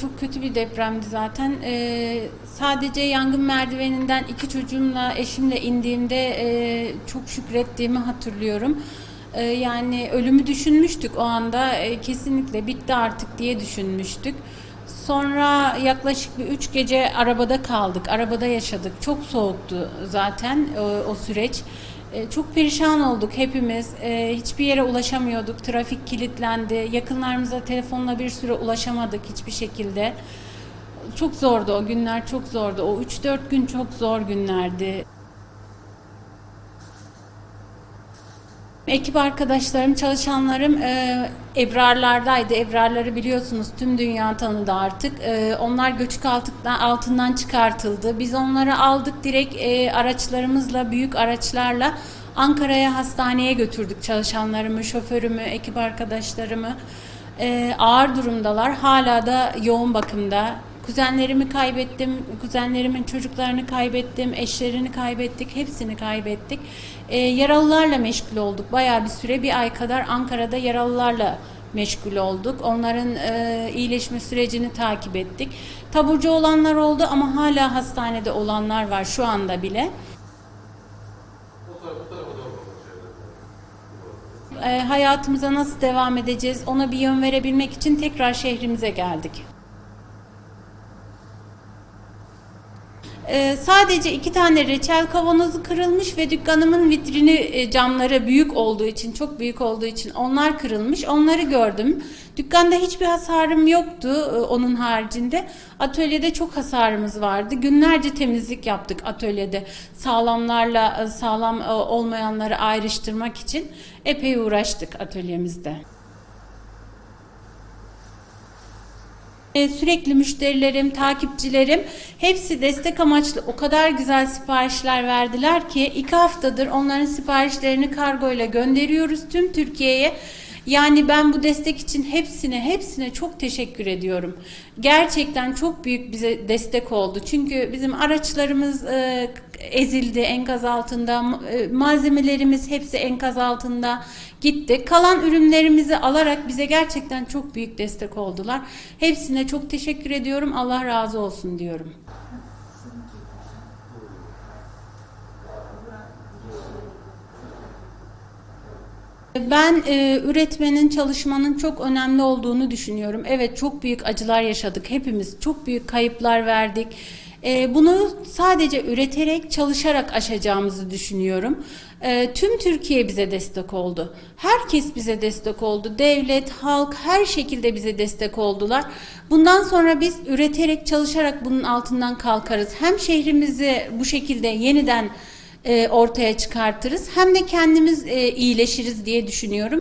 Çok kötü bir depremdi zaten. Ee, sadece yangın merdiveninden iki çocuğumla, eşimle indiğimde e, çok şükrettiğimi hatırlıyorum. Ee, yani ölümü düşünmüştük o anda. Ee, kesinlikle bitti artık diye düşünmüştük. Sonra yaklaşık bir üç gece arabada kaldık. Arabada yaşadık. Çok soğuktu zaten o, o süreç. E, Çok perişan olduk hepimiz. E, Hiçbir yere ulaşamıyorduk. Trafik kilitlendi. Yakınlarımıza telefonla bir süre ulaşamadık hiçbir şekilde. Çok zordu o günler, çok zordu. O 3-4 gün çok zor günlerdi. Ekip arkadaşlarım, çalışanlarım e, Ebrarlardaydı. Ebrarları biliyorsunuz tüm dünya tanıdı artık. E, onlar göçük altından, altından çıkartıldı. Biz onları aldık direkt e, araçlarımızla, büyük araçlarla Ankara'ya hastaneye götürdük çalışanlarımı, şoförümü, ekip arkadaşlarımı. E, ağır durumdalar. Hala da yoğun bakımda. Kuzenlerimi kaybettim, kuzenlerimin çocuklarını kaybettim, eşlerini kaybettik, hepsini kaybettik. Ee, yaralılarla meşgul olduk. Bayağı bir süre, bir ay kadar Ankara'da yaralılarla meşgul olduk. Onların e, iyileşme sürecini takip ettik. Taburcu olanlar oldu ama hala hastanede olanlar var şu anda bile. E, hayatımıza nasıl devam edeceğiz ona bir yön verebilmek için tekrar şehrimize geldik. Ee, sadece iki tane reçel kavanozu kırılmış ve dükkanımın vitrini e, camları büyük olduğu için, çok büyük olduğu için onlar kırılmış. Onları gördüm. Dükkanda hiçbir hasarım yoktu e, onun haricinde. Atölyede çok hasarımız vardı. Günlerce temizlik yaptık atölyede. Sağlamlarla e, sağlam e, olmayanları ayrıştırmak için epey uğraştık atölyemizde. Sürekli müşterilerim, takipçilerim hepsi destek amaçlı o kadar güzel siparişler verdiler ki iki haftadır onların siparişlerini kargo ile gönderiyoruz tüm Türkiye'ye. Yani ben bu destek için hepsine hepsine çok teşekkür ediyorum. Gerçekten çok büyük bize destek oldu. Çünkü bizim araçlarımız e, ezildi enkaz altında, e, malzemelerimiz hepsi enkaz altında gitti. Kalan ürünlerimizi alarak bize gerçekten çok büyük destek oldular. Hepsine çok teşekkür ediyorum. Allah razı olsun diyorum. Ben e, üretmenin, çalışmanın çok önemli olduğunu düşünüyorum. Evet çok büyük acılar yaşadık. Hepimiz çok büyük kayıplar verdik. E, bunu sadece üreterek, çalışarak aşacağımızı düşünüyorum. E, tüm Türkiye bize destek oldu. Herkes bize destek oldu. Devlet, halk her şekilde bize destek oldular. Bundan sonra biz üreterek, çalışarak bunun altından kalkarız. Hem şehrimizi bu şekilde yeniden e, ortaya çıkartırız hem de kendimiz e, iyileşiriz diye düşünüyorum.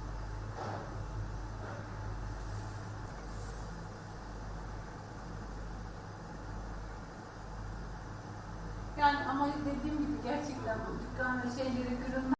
Yani ama dediğim gibi gerçekten bu dükkan ve şeyleri kırılma